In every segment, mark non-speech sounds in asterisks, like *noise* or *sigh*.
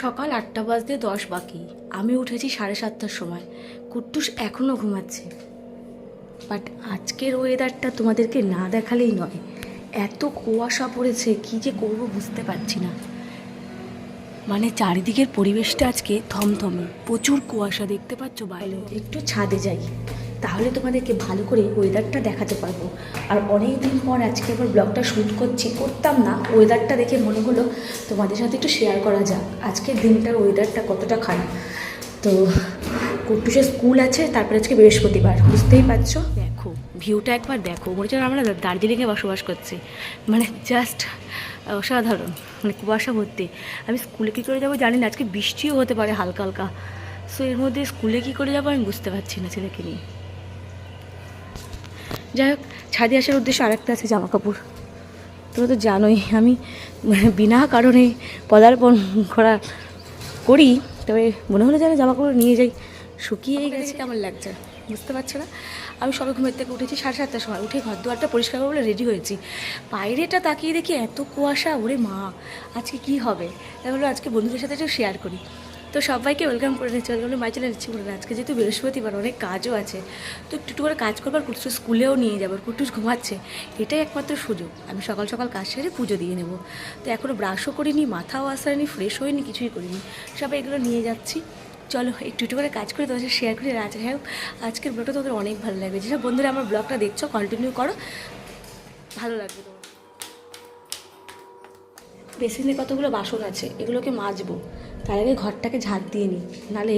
সকাল আটটা বাজতে দশ বাকি। আমি উঠেছি সাড়ে সাতটার সময়। কুট্টুস এখনও ঘুমাচ্ছে। বাট আজকের ওয়েদারটা তোমাদেরকে না দেখালেই নয়। এত কুয়াশা পড়েছে, কি যে করব বুঝতে পারছি না। মানে চারিদিকের পরিবেশটা আজকে থমথমে। প্রচুর কুয়াশা দেখতে পাচ্ছ বাইরে। একটু ছাদে যাই। তাহলে তোমাদেরকে ভালো করে ওয়েদারটা দেখাতে পারব। আর অনেক দিন পর আজকে আবার ব্লগটা শ্যুট করছি, করতাম না। ওয়েদারটা দেখে মনে হলো তোমাদের সাথে একটু শেয়ার করা যাক। আজকের দিনটার ওয়েদারটা কতটা খারাপ। তো কুট্টুসের স্কুল আছে, তারপরে আজকে বৃহস্পতিবার। বুঝতেই পারছ? দেখো ভিউটা একবার দেখো। মনে হচ্ছে আমরা দার্জিলিংয়ে বসবাস করছি। মানে জাস্ট অসাধারণ। মানে কুয়াশা ভর্তি। আমি স্কুলে কী করে যাব জানি না। আজকে বৃষ্টিও হতে পারে হালকা হালকা। সো এর মধ্যে স্কুলে কী করে যাব আমি বুঝতে পারছি না ছেলেকে নিয়ে। যাই হোক ছাদে আসার উদ্দেশ্য আরেকটা আছে জামা কাপড় তোমরা তো জানোই আমি মানে বিনা কারণে পদার্পণ করা করি তবে মনে হলো যেন জামা কাপড় নিয়ে যাই। শুকিয়ে গেছে। কেমন লাগছে? বুঝতে পারছ না? আমি সবে ঘুমের থেকে উঠেছি সাড়ে সাতটার সময়। উঠে ঘর দুয়ারটা পরিষ্কার করে বলে রেডি হয়েছি। বাইরেটা তাকিয়ে দেখি এত কুয়াশা ওরে মা আজকে কি হবে? তাই বলল আজকে বন্ধুদের সাথে একটু শেয়ার করি। তো সবাইকে ওয়েলকাম করে নিচ্ছি ওয়েলকাম মাই চ্যানেল নিচ্ছি বলে আজকে যেহেতু বৃহস্পতিবার, অনেক কাজও আছে। তো একটু করে কাজ করবার কুটুস স্কুলেও নিয়ে যাব কুটুস ঘুমাচ্ছে। এটাই একমাত্র সুযোগ। আমি সকাল সকাল কাজ সেরে পুজো দিয়ে নেব। তো এখনও ব্রাশও করিনি, মাথাও আসায়নি ফ্রেশ হয়নি কিছুই করিনি। সবাই এগুলো নিয়ে যাচ্ছি। চলো, একটু একটু করে কাজ করে, তোমাদের শেয়ার করি, আর আজ হ্যাঁ আজকের ব্লগটা তোমাদের অনেক ভালো লাগবে। যেসব বন্ধুরা আমার ব্লগটা দেখছ কন্টিনিউ করো। ভালো লাগবে তোমার। বেসিনে কতগুলো বাসন আছে, এগুলোকে মাজবো। তার আগে ঘরটাকে ঝাঁট দিয়ে নিই নাহলে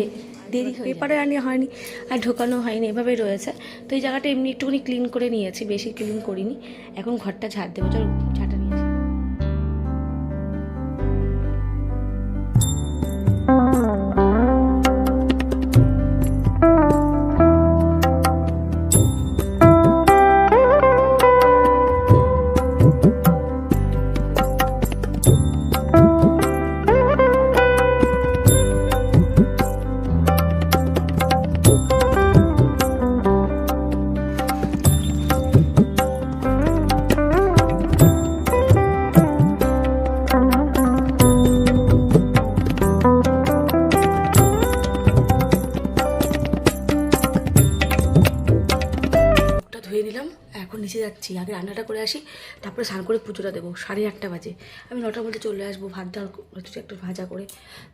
দেরি পেপারে আনি হয়নি, আর ঢোকানো হয়নি, এভাবে রয়েছে। তো এই জায়গাটা এমনি একটুখানি ক্লিন করে নিয়েছি, বেশি ক্লিন করিনি, এখন ঘরটা ঝাড় দেবো। চলো নিচে যাচ্ছি, আগে রান্নাটা করে আসি, তারপরে স্নান করে পুজোটা দেবো, সাড়ে আটটা বাজে। আমি নটার মধ্যে চলে আসব, ভাত ডাল একটু ভাজা করে।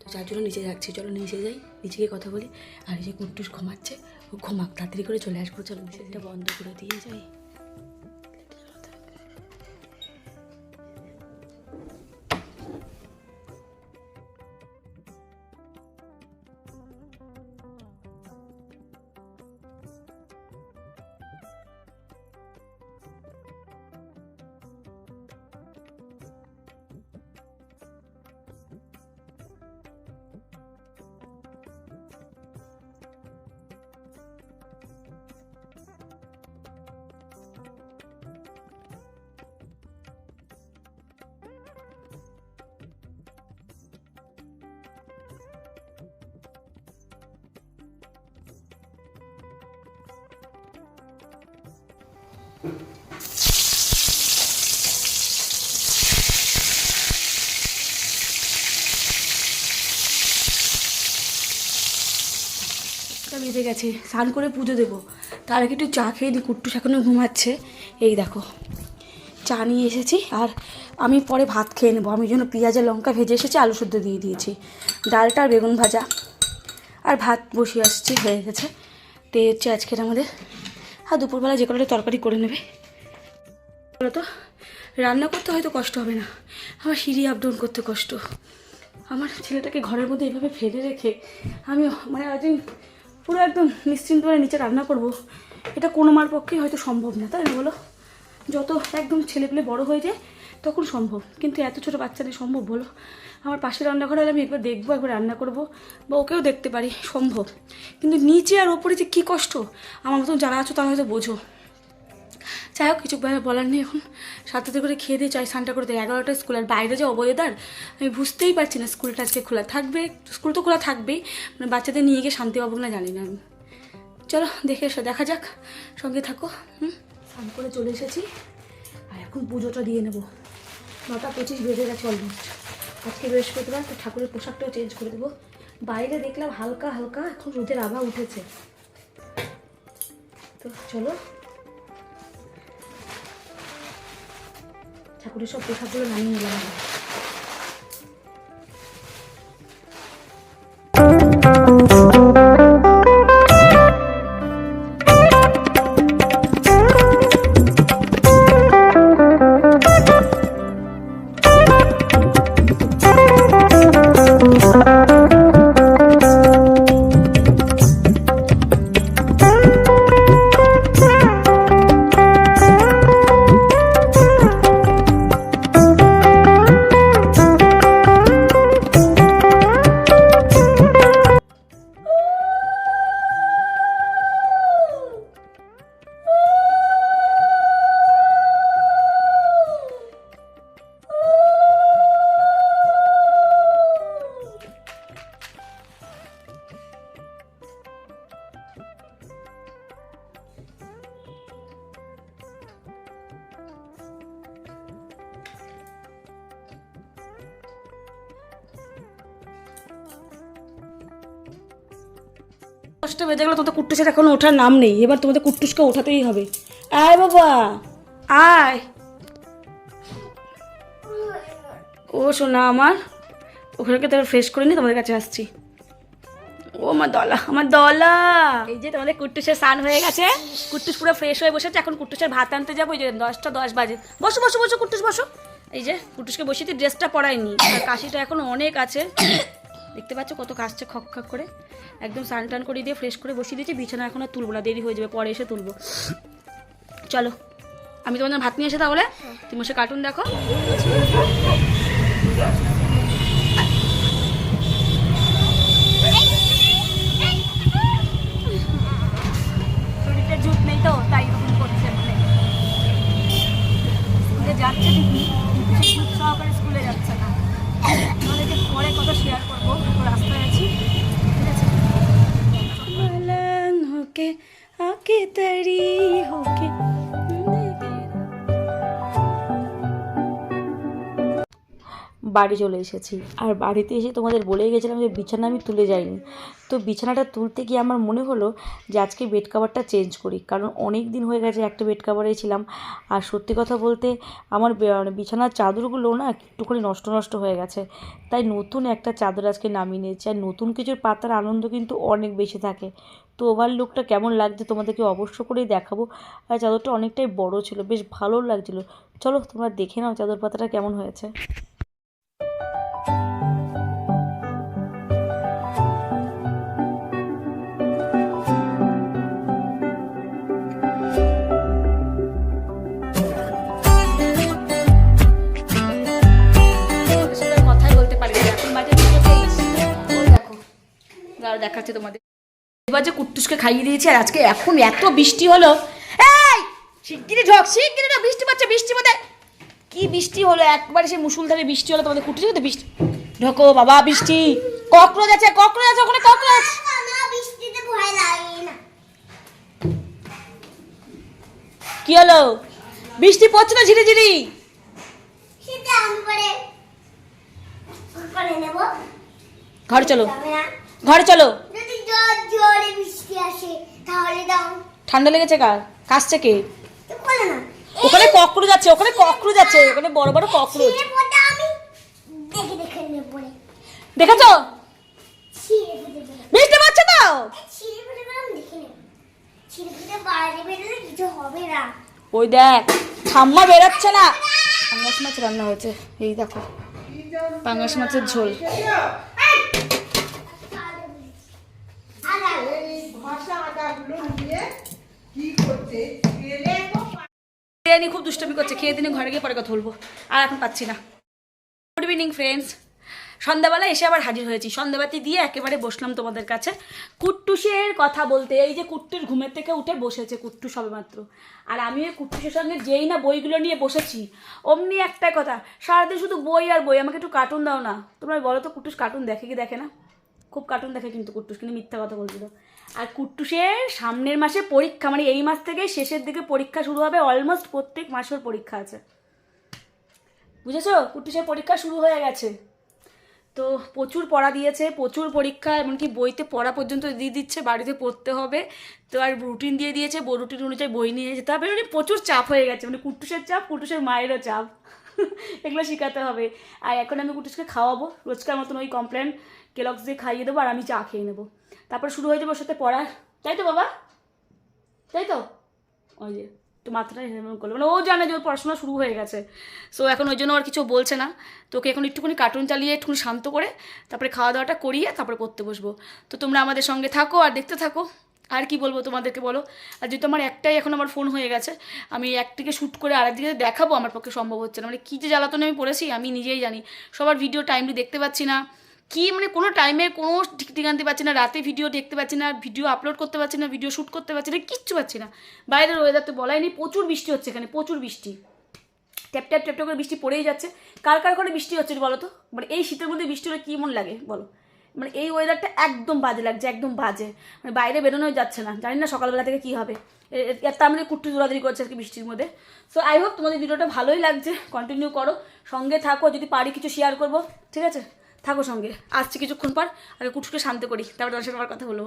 তো যার জন্য নিচে যাচ্ছি, চলো নিচে যাই, নিচে গিয়ে কথা বলি। আর এই যে কুট্টুস ঘুমাচ্ছে, ও ঘুমাক, তাড়াতাড়ি করে চলে আসব, চলো মিশনটা বন্ধ করে দিয়ে যাই। বেজে গেছে, স্নান করে পুজো দেবো। তার আগে একটু চা খেয়ে দিই কুট্টু এখনও ঘুমাচ্ছে। এই দেখো, চা নিয়ে এসেছি, আর আমি পরে ভাত খেয়ে নেব। আমি জন্য পেঁয়াজের লঙ্কা ভেজে এসেছি, আলু সুদ্ধ দিয়ে দিয়েছি। ডালটা আর বেগুন ভাজা। আর ভাত বসিয়ে আসছি, হয়ে গেছে। তো হচ্ছে আজকের আমাদের আর দুপুরবেলা যে কোনো তরকারি করে নেবে। তো, রান্না করতে হয়তো কষ্ট হবে না। আমার সিঁড়ি আপ ডাউন করতে কষ্ট। আমার ছেলেটাকে ঘরের মধ্যে এইভাবে ফেলে রেখে আমি মানে আজ পুরো একদম নিশ্চিন্ত করে নিচে রান্না করব। এটা কোনো মার পক্ষেই হয়তো সম্ভব না, তাই বলো? যত একদম ছেলেপেলে বড় হয়ে যায় তখন সম্ভব, কিন্তু এত ছোটো বাচ্চাদের সম্ভব বলো? আমার পাশে রান্নাঘরে হলে আমি একবার দেখব, একবার রান্না করব, বা ওকেও দেখতে পারি, সম্ভব। কিন্তু নিচে আর ওপরে যে কী কষ্ট, আমার মতন যারা আছো তারা হয়তো বোঝো। যাই হোক কিছু বলার নেই এখন। সাতটাতে করে খেয়ে দিয়ে চাই, স্নানটা করে দেয় এগারোটা স্কুল। আর বাইরে যে অবয়েদার, আমি বুঝতেই পারছি না স্কুলটা আজকে খোলা থাকবে। স্কুল তো খোলা থাকবেই মানে বাচ্চাদের নিয়ে গিয়ে শান্তি পাবো না জানি না আমি। চলো, দেখে এসো, দেখা যাক। সঙ্গে থাকো, হুম? স্নান করে চলে এসেছি। আর এখন পুজোটা দিয়ে নেব। নটা পঁচিশ বেজে গেছে অলমোস্ট আজকে বৃহস্পতিবার, তো ঠাকুরের পোশাকটাও চেঞ্জ করে দেবো। বাইরে দেখলাম হালকা হালকা, এখন রোদের আভা উঠেছে। তো চলো। ঠাকুরের সব পোশাকগুলো নামিয়ে নিলাম। দশটা বেজে গেলো তোমাদের কুট্টুসের এখন ওঠার নাম নেই। এবার তোমাদের কুট্টুসকে ওঠাতেই হবে। আয় বাবা, আয়। ও শোনা আমার ওখানে তোর ফ্রেশ করে নি, তোমাদের কাছে আসছি। ও আমার দলা আমার দলা। এই যে তোমাদের কুট্টুসের স্নান হয়ে গেছে। কুট্টুস পুরো ফ্রেশ হয়ে বসেছে, এখন কুট্টুসের ভাত আনতে যাব ওই যে দশটা দশ বাজে। বসো বসো বসো, কুট্টুস, বসো। এই যে, কুট্টুসকে বসিয়ে ড্রেসটা পরাইনি। আর কাশিটা এখন অনেক আছে। দেখতে পাচ্ছ কত কাশছে খক খক করে? একদম স্নান টান করে দিয়ে ফ্রেশ করে বসিয়ে দিয়েছি বিছানা এখন আর তুলবো না দেরি হয়ে যাবে পরে এসে তুলবো। চলো আমি তোমার জন্য ভাত নিয়ে এসে তাহলে? তুমি বসে কার্টুন দেখো। জুত নেই তো তাই এরকম করছে মানে। স্কুলে যাচ্ছে কিন্তু সহকারে স্কুলে যাচ্ছে না আমাদেরকে পরে কত শেয়ার করব রাস্তায় আছি ঠিক আছে মলঙ্গ হোকে আকে তরি বাড়ি চলে এসেছি। আর বাড়িতে এসে তোমাদের বলেই গেছিলাম যে বিছানা আমি তুলে যাইনি। তো বিছানাটা তুলতে গিয়ে আমার মনে হলো যে আজকে বেড কাভারটা চেঞ্জ করি। কারণ অনেক দিন হয়ে গেছে একটা বেড কাভারেই ছিলাম। আর সত্যি কথা বলতে আমার মানে বিছানার চাদরগুলো না একটুখানি নষ্ট নষ্ট হয়ে গেছে। তাই নতুন একটা চাদর আজকে নামিয়ে নিয়েছি। আর নতুন কিছুর পাতার আনন্দ কিন্তু অনেক বেশি থাকে। তো ওভার লুকটা কেমন লাগছে তোমাদেরকে অবশ্য করেই দেখাবো। আর চাদরটা অনেকটাই বড় ছিল, বেশ ভালো লাগছিল। চলো তোমরা দেখে নাও চাদর পাতাটা কেমন হয়েছে। দেখাচ্ছে তোমাদের। এবার যে কুট্টুসকে খাইয়ে দিয়েছি আর আজকে এখন এত বৃষ্টি হলো। এই শিগগিরি ঢক শিগগিরি ঢক বৃষ্টি পাচ্ছে বৃষ্টি মধ্যে কি বৃষ্টি হলো? একবারে সেই মুসুলধারে বৃষ্টি হলো তোমাদের কুট্টুস তো বৃষ্টি। ঢোকো বাবা বৃষ্টি। ককরোচ আছে ককরোচ আছে ওখানে ককরোচ। না বৃষ্টিতে ভয় লাগে না কি হলো? বৃষ্টি পড়ছে না ঝিরি ঝিরি। ঘরে চলো। না ঘরে চলো। জোর বৃষ্টি আসে তাহলে দাও। ঠান্ডা লেগেছে কার? কাশছে কে? না। ওখানে ককরোচ আছে ওখানে ককরোচ আছে ওখানে বড় বড় ককরোচ ছিঁড়ে আমি দেখে দেখে নেব দেখেছ? বৃষ্টি পড়ছে তো? ওই দেখ ঠাম্মা বেরোচ্ছে না। পাঙ্গাস মাছ রান্না হয়েছে এই দেখো। পাঙ্গাস মাছের ঝোল আর আর বিরিয়ানি খুব দুষ্টমি করছে, খেয়ে দিনে ঘরে গিয়ে পরে কথা বলব। আর এখন পাচ্ছি না। গুড ইভিনিং ফ্রেন্ডস সন্ধ্যাবেলা এসে আবার হাজির হয়েছি। সন্ধ্যাবাতি দিয়ে একেবারে বসলাম তোমাদের কাছে। কুট্টুসের কথা বলতে, এই যে কুট্টুস ঘুমের থেকে উঠে বসেছে কুট্টু সবেমাত্র। আর আমি ওই কুট্টুসের সঙ্গে যেই না বইগুলো নিয়ে বসেছি, অমনি একটাই কথা, সারাদিন শুধু বই আর বই, আমাকে একটু কার্টুন দাও না। তোমরা বলো তো, কুট্টুস কার্টুন দেখে কি দেখে না? খুব কার্টুন দেখে কিন্তু কুট্টুস, কিন্তু মিথ্যা কথা বলছিল। আর কুট্টুসের সামনের মাসে পরীক্ষা মানে এই মাস থেকে শেষের দিকে পরীক্ষা শুরু হবে অলমোস্ট প্রত্যেক মাসের পরীক্ষা আছে। বুঝেছ? কুট্টুসের পরীক্ষা শুরু হয়ে গেছে। তো প্রচুর পড়া দিয়েছে, প্রচুর পরীক্ষা, এমনকি বইতে পড়া পর্যন্ত দিয়ে দিচ্ছে, বাড়িতে পড়তে হবে। তো আর রুটিন দিয়ে দিয়েছে, বই রুটিন অনুযায়ী বই নিয়ে যেতে হবে মানে প্রচুর চাপ হয়ে গেছে মানে কুট্টুসের চাপ, কুট্টুসের মায়েরও চাপ। *laughs* এগুলো শেখাতে হবে। আর এখন আমি কুটুসকে খাওয়াবো, রোজকার মতন ওই কমপ্লেন কেলক্স দিয়ে খাইয়ে দেবো, আর আমি চা খেয়ে নেব। তারপর শুরু হয়ে যাবে ওর সাথে পড়া। তাই তো বাবা? তাই তো? ওই যে, তো মাথাটা হেমন করল। মানে ও জানে যে ওর পড়াশোনা শুরু হয়ে গেছে। সো এখন ওই জন্য আর কিছু বলছে না। তোকে এখন একটুখানি কার্টুন চালিয়ে, একটুখানি শান্ত করে, তারপরে খাওয়া দাওয়াটা করিয়ে, তারপরে পড়তে বসবো। তো তোমরা আমাদের সঙ্গে থাকো আর দেখতে থাকো। আর কি বলব তোমাদেরকে বলো? আর যেহেতু আমার একটাই এখন আমার ফোন হয়ে গেছে, আমি একদিকে শ্যুট করে আরেকদিকে দেখাবো আমার পক্ষে সম্ভব হচ্ছে না। মানে কী যে জ্বালাতনে আমি পড়েছি, আমি নিজেই জানি। সবার ভিডিও টাইমলি দেখতে পাচ্ছি না। কি মানে কোনো টাইমে কোনো ঠিক ঠিকানতে পাচ্ছি না, রাতে ভিডিও দেখতে পাচ্ছি না ভিডিও আপলোড করতে পারছি না ভিডিও শ্যুট করতে পারছি না, কিচ্ছু পাচ্ছি না। বাইরের ওয়েদার তো বলাই নেই, প্রচুর বৃষ্টি হচ্ছে এখানে, প্রচুর বৃষ্টি। ট্যাপ ট্যাপ ট্যাপ করে বৃষ্টি পড়েই যাচ্ছে। কার কার করে বৃষ্টি হচ্ছে বলো তো মানে এই শীতের মধ্যে বৃষ্টি হলে কেমন লাগে বলো? মানে এই ওয়েদারটা একদম বাজে লাগছে, একদম বাজে। মানে বাইরে বেরোনোই যাচ্ছে না, জানি না সকালবেলা থেকে কি হবে। তার মধ্যে কুট্টু দৌড়াদৌড়ি করছে আর কি বৃষ্টির মধ্যে। সো আই হোপ তোমাদের ভিডিওটা ভালোই লাগছে কন্টিনিউ করো, সঙ্গে থাকো, যদি পারি কিছু শেয়ার করব, ঠিক আছে? থাকো সঙ্গে। আসছি কিছুক্ষণ পর আগে কুটুকে শান্ত করি। তারপর তোমার সাথে আবার কথা বলব।